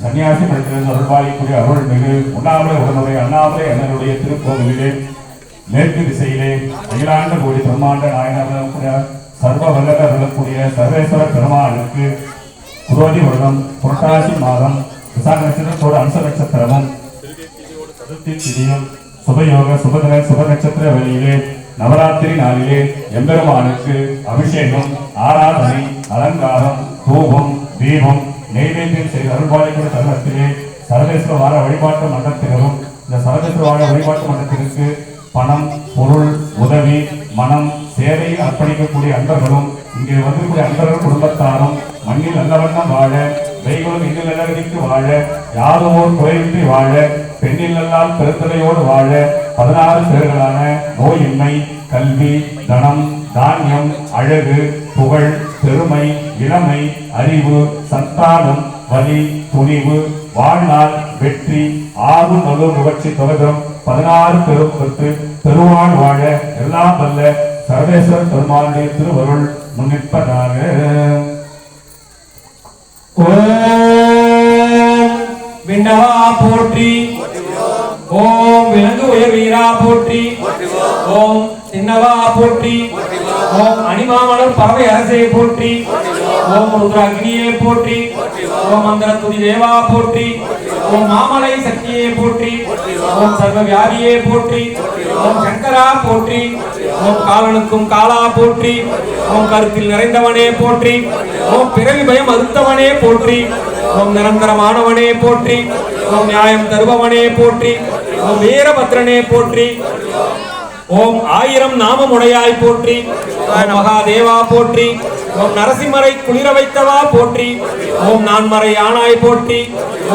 சன்னியாசி மடத்திலிருந்து அருள்பாலிக்குரிய அருள் மிகு உண்ணாமலை உடனுடைய அண்ணாமலை அண்ணனுடைய திருக்கோவிலே மேற்கு திசையிலே அகிலாண்ட கோடி பிரம்மாண்ட நாயனார் சர்வ வல்லக சர்வேஸ்வர பெருமாளுக்கு குரோதி வருடம் புரட்டாசி மாதம் விசாக நட்சத்திரத்தோடு அம்ச நட்சத்திரமும் சதுர்த்தி திதியும் சுபயோக சுபதின சுப நட்சத்திர வழியிலே நவராத்திரி நாளிலே எம்பெருமானுக்கு அபிஷேகம் ஆராதனை அலங்காரம் தூபம் தீபம் நெய்வேத்தியம் செய்து அருள்பாலிக்கூடிய தருணத்திலே சர்வேஸ்வர வார வழிபாட்டு மன்றத்திலும் இந்த சர்வேஸ்வர வார வழிபாட்டு மன்றத்திற்கு பணம் பொருள் உதவி மனம் சேவை அர்ப்பணிக்கக்கூடிய அன்பர்களும் இங்கே வந்திருக்கூடிய அன்பர்கள் குடும்பத்தாரும் மண்ணில் நல்லவண்ணம் வாழ வைகுலம் இன்னும் நிலவரிக்கு வாழ யாரும் ஓர் வாழ பெண்ணில் நல்லால் பெருத்தலையோடு வாழ பதினாறு பேர்களான நோயின்மை கல்வி தனம் தானியம் அழகு புகழ் பெருமை இளமை அறிவு சந்தானம் வலி துணிவு வாழ்நாள் வெற்றி ஆறு நலு முகர்ச்சி தொலைதரும் பதினாறு பெரும் பெற்று பெருமாள் வாழ எல்லாம் வல்ல சர்வேஸ்வர பெருமாளுடைய திருவருள் முன்னிற்பதாக. விண்ணவா போற்றி ஓம் விலங்கு உயர் வீரா போற்றி ஓம் சின்னவா போற்றி ஓம் அணிமாமலர் பறவை அரசையை போற்றி ஓம் ருத்ர அக்னியை போற்றி ஓம் மந்திர துதி தேவா போற்றி ஓம் மாமலை சக்தியை போற்றி ஓம் சர்வ வியாதியை போற்றி ஓம் சங்கரா போற்றி ஓம் காலனுக்கும் காலா போற்றி ஓம் கருத்தில் நிறைந்தவனே போற்றி ஓம் பிறவி பயம் அறுத்தவனே போற்றி ஓம் நிரந்தரமானவனே போற்றி ஓம் நியாயம் தருபவனே போற்றி ஓம் வீரபத்ரனே போற்றி ஓம் ஆயிரம் நாமமுடையாய் போற்றி. ஓம் மகாதேவா போற்றி. ஓம் நரசிம்மரை குளிர வைத்தவா போற்றி. ஓம் நான்மறை ஆனாய் போற்றி.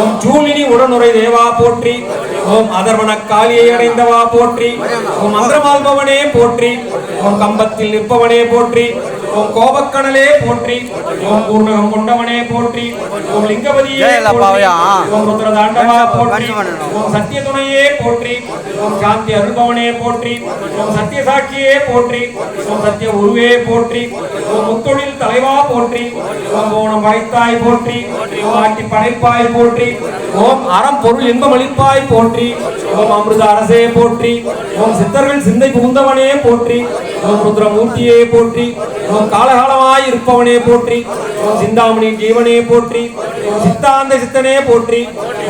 ஓம் ஜூலினி உடனுரை தேவா போற்றி. ஓம் அதர்வன காலியை அடைந்தவா போற்றி. ஓம் மந்திரமால்பவனே போற்றி. ஓம் கம்பத்தில் நிற்பவனே போற்றி. ஓம் கோபக்கடலே போற்றி ஓம் பூர்ணகம் கொண்டவனே போற்றி ஓம் லிங்கபதியே? ஓம் ருத்ரதாண்டவா போற்றி. ஓம் சத்திய துணையே போற்றி ஓம் சாந்தி அருள்பவனே போற்றி ஓம் சத்திய சாட்சியே போற்றி ஓம் சத்திய உருவே போற்றி முத்தொழில் தலைவா போற்றி ஓம் ஓணம் போற்றி ஓம் ஆட்டி படைப்பாய் போற்றி ஓம் அறம் பொருள் இன்பம் அளிப்பாய் போற்றி ஓம் அமிர்த அரசே போற்றி ஓம் சித்தர்கள் சிந்தை புகுந்தவனே போற்றி ஓம் ருத்ரமூர்த்தியே போற்றி ஓம் காலகாலமாய் இருப்பவனே போற்றி ஓம் சிந்தாமணி ஜீவனே போற்றி சித்தாந்த சித்தனே போற்றி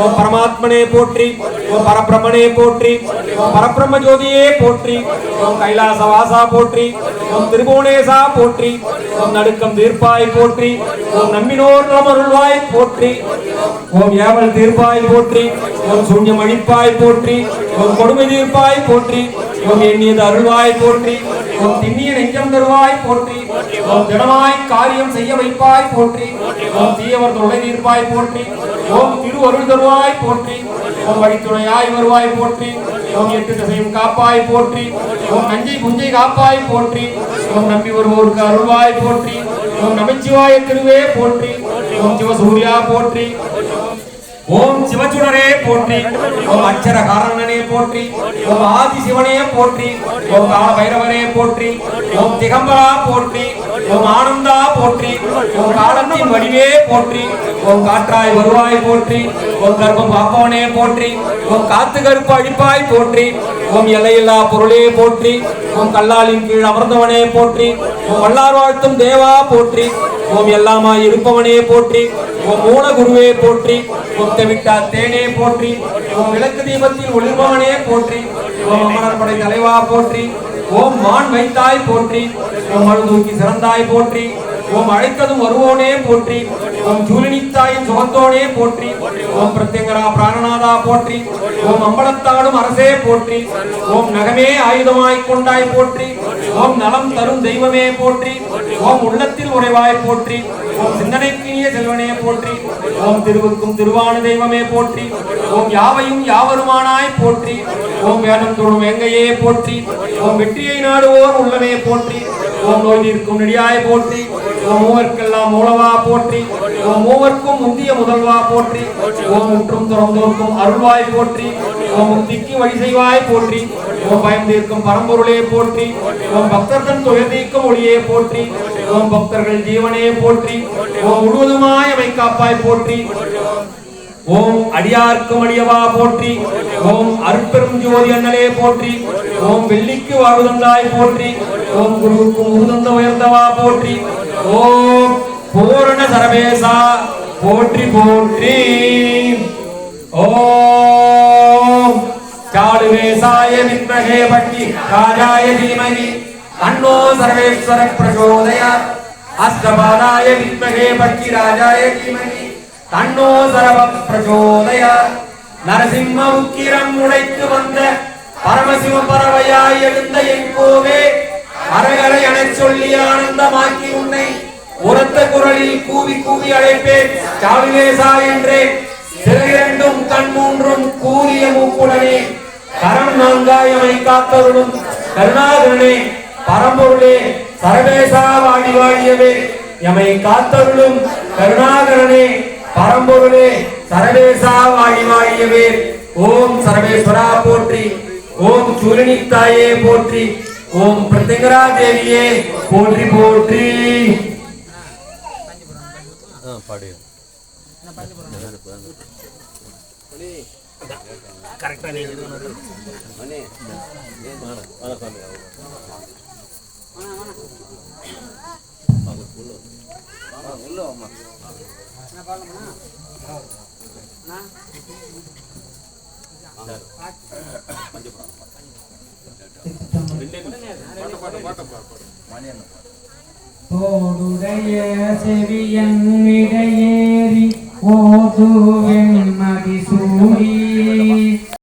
ஓம் பரமாத்மனே போற்றி ஓம் பரபிரமனே போற்றி ஓம் பரபிரம்ம ஜோதியே போற்றி ஓம் கைலாசவாசா போற்றி ஓம் திருபுவனேசா போற்றி ஓம் நடுக்கம் தீர்ப்பாய் போற்றி ஓம் நம்பினோர் நலமருள்வாய் போற்றி ஓம் ஏவல் தீர்ப்பாய் போற்றி ஓம் சூன்யம் அழிப்பாய் போற்றி ஓம் கொடுமை தீர்ப்பாய் போற்றி ஓம் எண்ணியது அருள்வாய் போற்றி ஓம் திண்ணிய நெஞ்சம் தருவாய் போற்றி. ஓம் திடமாய் காரியம் செய்ய வைப்பாய் போற்றி. ஓம் தீயவர் தொலை நீர்ப்பாய் போற்றி. ஓம் திருவருள் தருவாய் போற்றி. ஓம் வழித்துணையாய் வருவாய் போற்றி. ஓம் எட்டு திசையும் காப்பாய் போற்றி. ஓம் நஞ்சை குஞ்சை காப்பாய் போற்றி. ஓம் நம்பி வருவோருக்கு அருள்வாய் போற்றி. ஓம் நமச்சிவாய திருவே போற்றி. ஓம் சிவசூர்யா போற்றி. ஓம் சிவச்சுடரே போற்றி ஓம் அச்சர காரணனே போற்றி ஓம் ஆதி சிவனே போற்றி ஓம் கால பைரவனே போற்றி ஓம் திகம்பரா போற்றி ஓம் ஆனந்தா போற்றி ஓம் காலத்தின் வடிவே போற்றி ஓம் காற்றாய் வருவாய் போற்றி ஓம் கர்ப்பம் பாப்பவனே போற்றி ஓம் காத்து கருப்பு அழிப்பாய் போற்றி ஓம் எல்லையில்லா பொருளே போற்றி ஓம் கல்லாலின் கீழ் அமர்ந்தவனே போற்றி வல்லார் வாழ்த்தும் தேவா போற்றி ஓம் எல்லாமாய் இருப்பவனே போற்றி ஓம் மூல குருவே போற்றி ஓம் தேனே போற்றி ஓம் விளக்கு தீபத்தில் ஒளிர்பவனே போற்றி ஓம் அமரர் படை தலைவா போற்றி ஓம் மான் வைத்தாய் போற்றி ஓம் அழுதூக்கி சிறந்தாய் போற்றி ஓம் அழைத்ததும் வருவோனே போற்றி ஓம் ஜூலினித்தாயின் சுகத்தோனே போற்றி ஓம் பிரத்யங்கரா பிராணநாதா போற்றி ஓம் அம்பலத்தாடும் அரசே போற்றி ஓம் நகமே ஆயுதமாய் கொண்டாய் போற்றி ஓம் நலம் தரும் தெய்வமே போற்றி. ஓம் உள்ளத்தில் உறைவாய் போற்றி. ஓம் சிந்தனைக்கினிய செல்வனே போற்றி. ஓம் திருவுக்கும் திருவான தெய்வமே போற்றி. ஓம் யாவையும் யாவருமானாய் போற்றி. ஓம் வேடம் தொழும் எங்கையே போற்றி. ஓம் வெற்றியை நாடுவோர் உள்ளமே போற்றி. ஓம் நோய் நிற்கும் நெடியாய் போற்றி. ஓம் மூவர்க்கெல்லாம் மூலவா போற்றி ஓம் மூவர்க்கும் முந்திய முதல்வா போற்றி ஓம் முற்றும் துறந்தோர்க்கும் அருள்வாய் போற்றி ஓம் முக்திக்கு வழி செய்வாய் போற்றி ஓம் பயம் தீர்க்கும் பரம்பொருளே போற்றி ஓம் பக்தர்கள் துயர் ஒளியே போற்றி ஓம் பக்தர்கள் ஜீவனே போற்றி ஓம் முழுவதுமாய் அமை காப்பாய் போற்றி ஓம் அடியார்க்கும் அடியவா போற்றி ஓம் அருட்பெரும் ஜோதி அண்ணலே போற்றி ஓம் வெள்ளிக்கு வாழ்வுதந்தாய் போற்றி ஓம் குருவுக்கும் உருதந்த உயர்ந்தவா போற்றி ஓம் பூரண சரவேசா போற்றி போற்றி. ஓம் சாடுவேசாய வித்மகே பட்டி ராஜாய தீமகி. தன்னோ சர்வேஸ்வர பிரச்சோதயாத் அஸ்தபாதாய வித்மகே பட்டி ராஜாய தீமகி. தன்னோ சரவ பிரச்சோதய. நரசிம்ம உக்கிரம் உடைத்து வந்த பரமசிவ பறவையாய் எழுந்த என் கோவே என சொல்லி ஆனந்தமாக்கி உன்னை உரத்த குரலில் கூவி கூவி அழைப்பேன். சாவிலேசா என்றேன் சிறையிரண்டும் கண் மூன்றும் கூறிய மூக்குடனே கரம் நான்காயமை காத்தருளும் கருணாகரனே பரம்பொருளே சர்வேசா வாடி வாடியவே எமை காத்தருளும் கருணாகரனே பரம்பொருளே சர்வேசா வாடி வாடியவே. ஓம் சர்வேஸ்வரா போற்றி ஓம் சூரியனித்தாயே போற்றி ஓம் பிரத்யங்கரா தேவியே போற்றி போற்றி. தோடுடைய செவியன் மிடையேறி ஓதுவெண் மதிசூடி